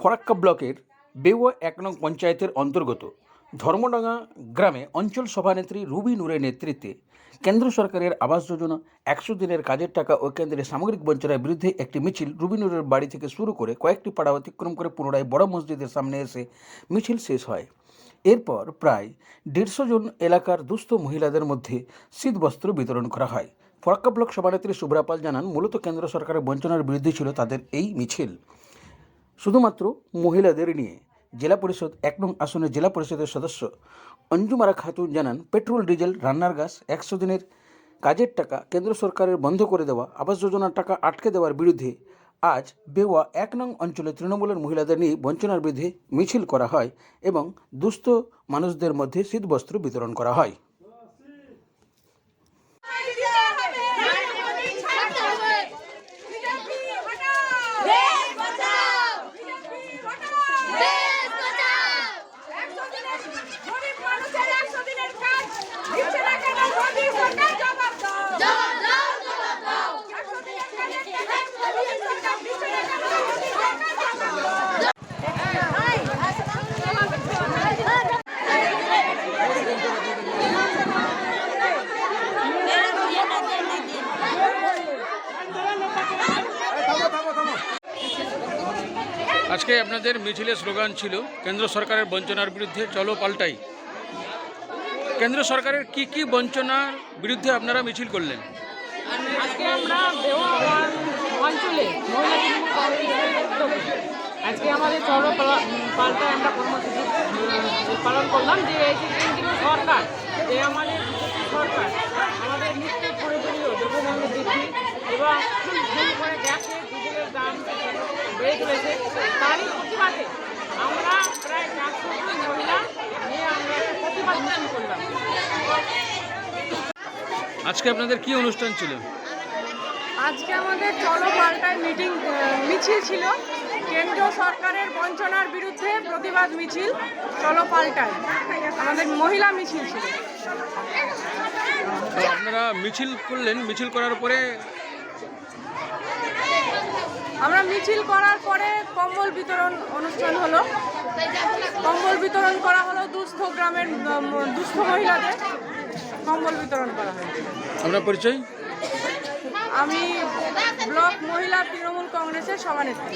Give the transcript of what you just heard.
ফরাক্কা ব্লকের বেওয়া এক নং পঞ্চায়েতের অন্তর্গত ধর্মডাঙ্গা গ্রামে অঞ্চল সভানেত্রী রুবি নূরের নেতৃত্বে কেন্দ্র সরকারের আবাস যোজনা, একশো দিনের কাজের টাকা ও কেন্দ্রের সামগ্রিক বঞ্চনার বিরুদ্ধে একটি মিছিল রুবি নূরের বাড়ি থেকে শুরু করে কয়েকটি পাড়া অতিক্রম করে পুনরায় বড় মসজিদের সামনে এসে মিছিল শেষ হয়। এরপর প্রায় দেড়শো জন এলাকার দুস্থ মহিলাদের মধ্যে শীতবস্ত্র বিতরণ করা হয়। ফরাক্কা ব্লক সভানেত্রী সুব্রাপাল জানান, মূলত কেন্দ্র সরকারের বঞ্চনার বিরুদ্ধে ছিল তাদের এই মিছিল। শুধুমাত্র মহিলাদের নিয়ে। জেলা পরিষদ, এক নং আসনের জেলা পরিষদের সদস্য অঞ্জুমারা খাতুন জানান, পেট্রোল, ডিজেল, রান্নার গ্যাস একশো দিনের কাজের টাকা কেন্দ্র সরকারের বন্ধ করে দেওয়া, আবাস যোজনার টাকা আটকে দেওয়ার বিরুদ্ধে আজ বেওয়া এক নং অঞ্চলে তৃণমূলের মহিলাদের নিয়ে বঞ্চনার বিরুদ্ধে মিছিল করা হয় এবং দুস্থ মানুষদের মধ্যে শীতবস্ত্র বিতরণ করা হয়। আজকে আপনাদের মিছিলের স্লোগান ছিল, কেন্দ্র সরকারের বঞ্চনার বিরুদ্ধে চলো পাল্টাই। কেন্দ্র সরকারের কি কি বঞ্চনার বিরুদ্ধে আপনারা মিছিল করলেন? আজকে আজকে আমাদের চলো পাল্টায় আমরা কর্মসূচি পালন করলাম। যে এই যে কেন্দ্রীয় সরকার, যে আমাদের সরকার, আমাদের নিত্য প্রয়োজনীয় দ্রব্যমূল্য বৃদ্ধি এবং গ্যাসের, ডিজেলের দাম বেড়ে চলেছে। তারই প্রতিবাদে। আমরা প্রায় চারশো মহিলা নিয়ে আমরা প্রতিবাদ করলাম। আজকে আপনাদের কি অনুষ্ঠান ছিল? আজকে আমাদের চলো পাল্টায় মিটিং মিছিল ছিল। কেন্দ্রীয় সরকারের বঞ্চনার বিরুদ্ধে প্রতিবাদ মিছিল চলো পাল্টায়। আমাদের মহিলা মিছিল ছিল। আপনারা মিছিল করলেন মিছিল করার পরে আমরা মিছিল করার পরে কম্বল বিতরণ অনুষ্ঠান হলো। কম্বল বিতরণ করা হলো দুস্থ গ্রামের দুস্থ মহিলাদের। কম্বল বিতরণ করা হয়েছে আপনার পরিচয়? আমি ব্লক মহিলা তৃণমূল কংগ্রেসের সভানেত্রী।